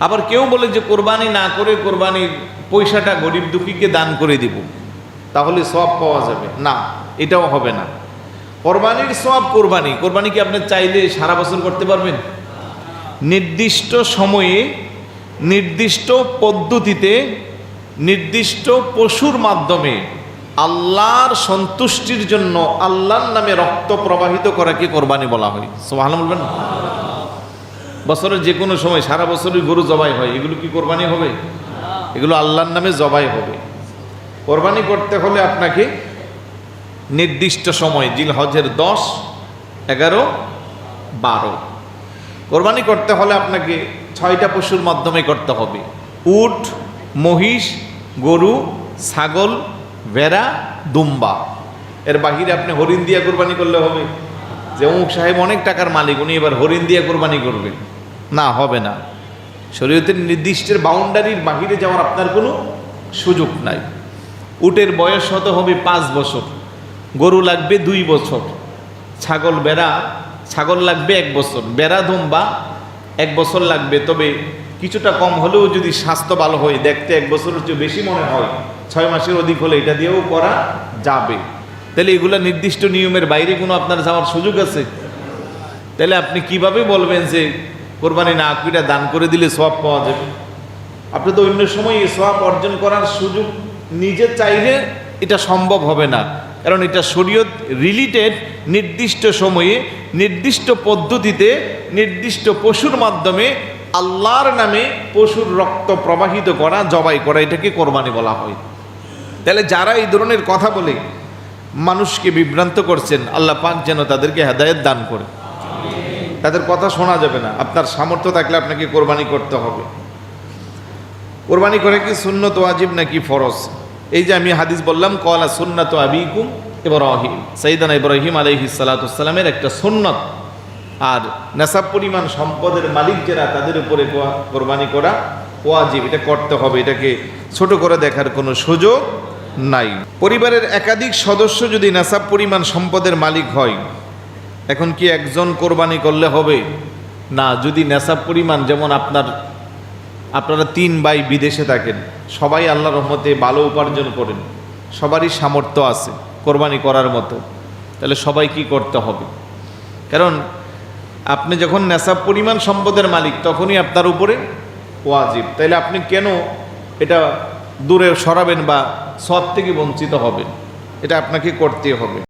আবার কেউ বলে যে কোরবানি না করে কোরবানির পয়সাটা গরিব দুঃখীকে দান করে দিব। তাহলে সব পাওয়া যাবে। না, এটাও হবে না। কোরবানির সব কোরবানি। কোরবানি কি আপনি চাইলে সারা বছর করতে পারবেন? নির্দিষ্ট সময়ে, নির্দিষ্ট পদ্ধতিতে, নির্দিষ্ট পশুর মাধ্যমে আল্লাহর সন্তুষ্টির জন্য আল্লাহর নামে রক্ত প্রবাহিত করাকে কোরবানি বলা হয়। সোহান বলবেন বছরের যে কোনো সময় সারা বছরই গরু জবাই হয়, এগুলো কি কোরবানি হবে? এগুলো আল্লাহর নামে জবাই হবে। কোরবানি করতে হলে আপনাকে নির্দিষ্ট সময় জিল হজের দশ, এগারো, বারো। কোরবানি করতে হলে আপনাকে ছয়টা পশুর মাধ্যমে করতে হবে। উট, মহিষ, গরু, ছাগল, ভেড়া, দুম্বা। এর বাহিরে আপনি হরিণ দিয়ে কোরবানি করলে হবে। যে অমুক সাহেব অনেক টাকার মালিক, উনি এবার হরিণ দিয়ে কোরবানি করবেন। না, হবে না। শরীয়তের নির্দিষ্টের বাউন্ডারির বাহিরে যাওয়ার আপনার কোনো সুযোগ নাই। উটের বয়স হতে হবে পাঁচ বছর, গরু লাগবে দুই বছর, ছাগল বেড়া, ছাগল লাগবে এক বছর, বেড়া ধুম্বা এক বছর লাগবে। তবে কিছুটা কম হলেও যদি স্বাস্থ্য ভালো হয়, দেখতে এক বছরের চেয়ে বেশি মনে হয়, ছয় মাসের অধিক হলে এটা দিয়েও করা যাবে। তাহলে এগুলো নির্দিষ্ট নিয়মের বাইরে কোনো আপনার যাওয়ার সুযোগ আছে? তাহলে আপনি কীভাবে বলবেন যে কোরবানি না আকুইটা দান করে দিলে সব পাওয়া যাবে। আপনি তো অন্য সময় এই সব অর্জন করার সুযোগ নিজে চাইলে এটা সম্ভব হবে না। কারণ এটা শরীয়ত রিলেটেড নির্দিষ্ট সময়ে, নির্দিষ্ট পদ্ধতিতে, নির্দিষ্ট পশুর মাধ্যমে আল্লাহর নামে পশুর রক্ত প্রবাহিত করা, জবাই করা, এটাকে কোরবানি বলা হয়। তাহলে যারা এই ধরনের কথা বলে, মানুষকে বিভ্রান্ত করছেন, আল্লাহ পাক যেন তাদেরকে হেদায়েত দান করে। তাদের কথা শোনা যাবে না। আপনার সামর্থ্য থাকলে আপনাকে কোরবানি করতে হবে। কোরবানি করে কি সুন্নত ওয়াজিব নাকি ফরজ? এই যে আমি হাদিস বললাম কলা সুন্নত আবিকুম ইব্রাহিম। সৈদানা ইব্রাহিম আলহি সালাতামের একটা সুন্নত। আর নেশাব পরিমাণ সম্পদের মালিক যারা, তাদের উপরে কোরবানি করা ওয়াজিব। এটা করতে হবে। এটাকে ছোট করে দেখার কোনো সুযোগ নাই। পরিবারের একাধিক সদস্য যদি নেশাব পরিমাণ সম্পদের মালিক হয় এখন কি একজন কোরবানি করলে হবে? না, যদি নেশাব পরিমাণ যেমন আপনার, আপনারা তিন ভাই বিদেশে থাকেন, সবাই আল্লাহ রহমতে ভালো উপার্জন করেন, সবারই সামর্থ্য আছে কোরবানি করার মতো, তাহলে সবাই কি করতে হবে? কারণ আপনি যখন নেশাব পরিমাণ সম্পদের মালিক, তখনই আপনার উপরে ওয়াজিব। তাইলে আপনি কেন এটা দূরে সরাবেন বা সব থেকে বঞ্চিত হবেন? এটা আপনাকে করতে হবে।